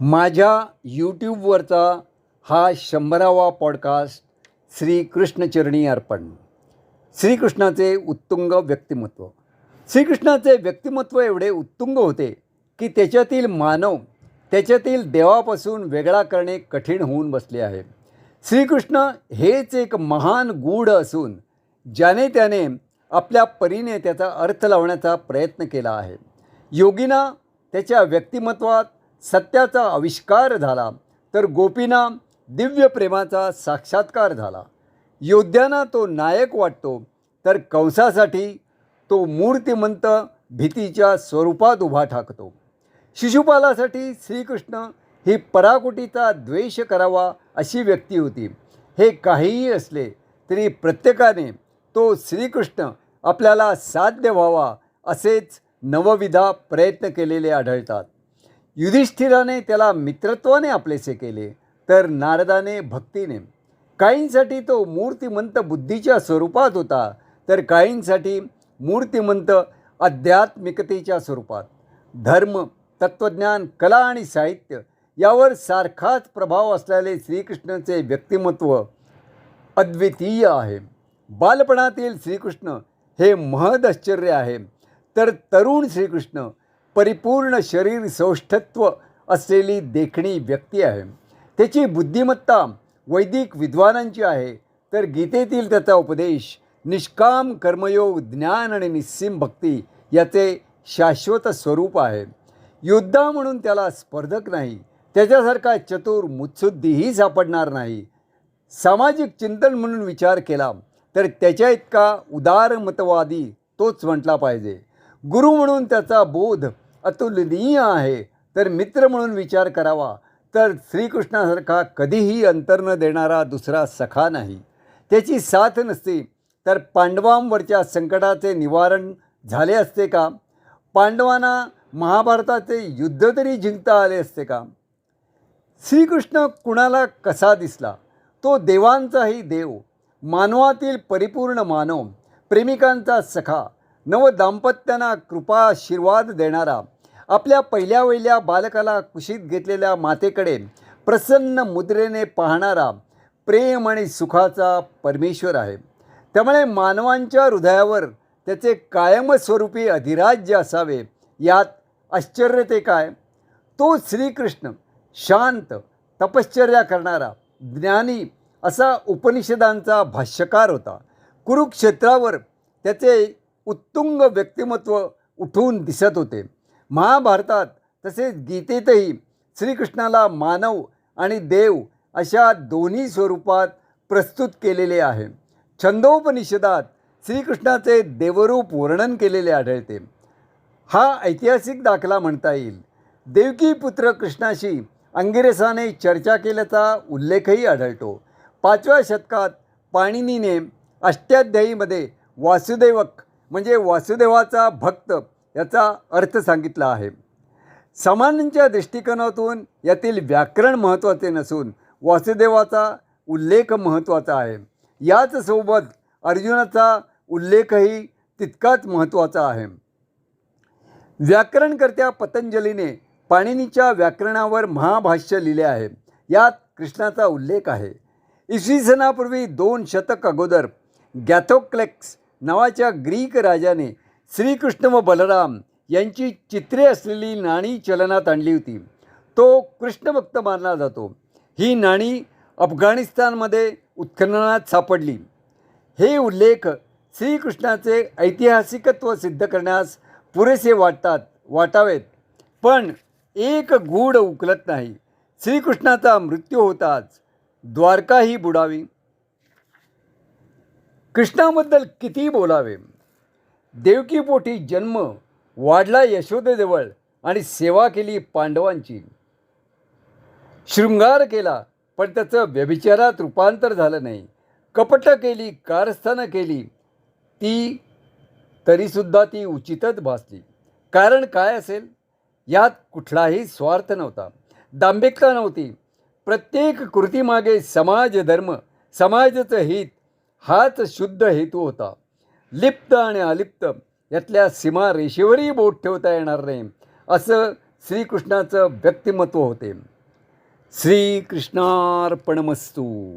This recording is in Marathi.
माझ्या यूट्यूबवरचा हा शंभरावा पॉडकास्ट श्रीकृष्णचरणी अर्पण. श्रीकृष्णाचे उत्तुंग व्यक्तिमत्व. श्रीकृष्णाचे व्यक्तिमत्व एवढे उत्तुंग होते की त्याच्यातील मानव त्याच्यातील देवापासून वेगळा करणे कठीण होऊन बसले आहे. श्रीकृष्ण हेच एक महान गूढ असून ज्याने त्याने आपल्या परीने त्याचा अर्थ लावण्याचा प्रयत्न केला आहे. योगीना त्याच्या व्यक्तिमत्वात सत्याचा आविष्कार झाला तर गोपीना दिव्य प्रेमाचा साक्षात्कार झाला. योद्ध्यांना तो नायक वाटतो तर कंसासाठी तो मूर्तिमंत भीतीच्या स्वरूपात उभा ठाकतो. शिशुपालासाठी श्रीकृष्ण ही पराकुटीचा द्वेष करावा अशी व्यक्ती होती. हे काहीही असले तरी प्रत्येकाने तो श्रीकृष्ण आपल्याला साध्य व्हावा असेच नवविधा प्रयत्न केलेले आढळतात. युधिष्ठिराने त्याला मित्रत्वाने आपलेसे केले तर नारदाने भक्तीने. काहींसाठी तो मूर्तिमंत बुद्धीच्या स्वरूपात होता तर काहींसाठी मूर्तिमंत आध्यात्मिकतेच्या स्वरूपात. धर्म तत्त्वज्ञान कला आणि साहित्य यावर सारखाच प्रभाव असलेले श्रीकृष्णाचे व्यक्तिमत्व अद्वितीय आहे. बालपणातील श्रीकृष्ण हे महद आश्चर्य आहे. तर तरुण श्रीकृष्ण परिपूर्ण शरीर सौष्ठत्व असलेली देखणी व्यक्ती आहे. त्याची बुद्धिमत्ता वैदिक विद्वानांची आहे. तर गीतेतील त्याचा उपदेश निष्काम कर्मयोग ज्ञान आणि निस्सीम भक्ती याचे शाश्वत स्वरूप आहे. योद्धा म्हणून त्याला स्पर्धक नाही. त्याच्यासारखा चतुर मुत्सुद्धीही सापडणार नाही. सामाजिक चिंतन म्हणून विचार केला तर त्याच्या इतका उदारमतवादी तोच म्हटला पाहिजे. गुरु म्हणून त्याचा बोध अतुलनीय आहे. तर मित्र म्हणून विचार करावा. तर श्रीकृष्णासारखा कधीही अंतर न देणारा दुसरा सखा नाही. त्याची साथ नसती. तर पांडवांवरच्या संकटाचे निवारण झाले असते का? पांडवांना महाभारताचे युद्ध तरी जिंकता आले असते का? श्रीकृष्ण कुणाला कसा दिसला? तो देवांचाही देव मानवातील परिपूर्ण मानव प्रेमिकांचा सखा नवदाम्पत्यांना कृपाशीर्वाद देणारा आपल्या पहिल्या वहिल्या बालकाला कुशीत घेतलेल्या मातेकडे प्रसन्न मुद्रेने पाहणारा प्रेम आणि सुखाचा परमेश्वर आहे. त्यामुळे मानवांच्या हृदयावर त्याचे कायमस्वरूपी अधिराज्य असावे यात आश्चर्य ते काय? तो श्रीकृष्ण शांत तपश्चर्या करणारा ज्ञानी असा उपनिषदांचा भाष्यकार होता. कुरुक्षेत्रावर त्याचे उत्तुंग व्यक्तिमत्व उठून दिसत होते. महाभारतात तसेच गीतेतही श्रीकृष्णाला मानव आणि देव अशा दोन्ही स्वरूपात प्रस्तुत केलेले आहे. छंदोपनिषदात श्रीकृष्णाचे देवरूप वर्णन केलेले आढळते. हा ऐतिहासिक दाखला म्हणता येईल. देवकी पुत्र कृष्णाशी अंगिरसाने चर्चा केल्याचा उल्लेखही आढळतो. पाचव्या शतकात पाणिनीने अष्टाध्यायीमध्ये वासुदेवक म्हणजे वासुदेवाचा भक्त याचा अर्थ सांगितला आहे. सामान्यांच्या दृष्टिकोनातून यातील व्याकरण महत्त्वाचे नसून वासुदेवाचा उल्लेख महत्त्वाचा आहे. याच सोबत अर्जुनाचा उल्लेखही तितकाच महत्त्वाचा आहे. व्याकरणकर्त्या पतंजलीने पाणिनीच्या व्याकरणावर महाभाष्य लिहिले आहे. यात कृष्णाचा उल्लेख आहे. इसवी सनापूर्वी दोन शतक अगोदर गॅथोक्लेक्स नावाच्या ग्रीक राजाने श्रीकृष्ण व बलराम यांची चित्रे असलेली नाणी चलनात आणली होती. तो कृष्णभक्त मानला जातो. ही नाणी अफगाणिस्तानमध्ये उत्खननात सापडली. हे उल्लेख श्रीकृष्णाचे ऐतिहासिकत्व सिद्ध करण्यास पुरेसे वाटतात वाटावेत. पण एक गूढ उकलत नाही. श्रीकृष्णाचा मृत्यू होताच द्वारका ही बुडावी. कृष्णाबद्दल किती बोलावे? देवकीपोटी जन्म वाढला यशोदेजवळ आणि सेवा केली पांडवांची. शृंगार केला पण त्याचं व्यभिचारात रूपांतर झालं नाही. कपट केली कारस्थानं केली ती तरीसुद्धा ती उचितच भासली. कारण काय असेल? यात कुठलाही स्वार्थ नव्हता. दांभिकता नव्हती. प्रत्येक कृतीमागे समाज धर्म समाजाचं हित हाच शुद्ध हेतू होता. लिप्त आणि अलिप्त यातल्या सीमा रेषेवरही बोट ठेवता येणार नाही असं श्रीकृष्णाचं व्यक्तिमत्व होते. श्रीकृष्णार्पणमस्तू.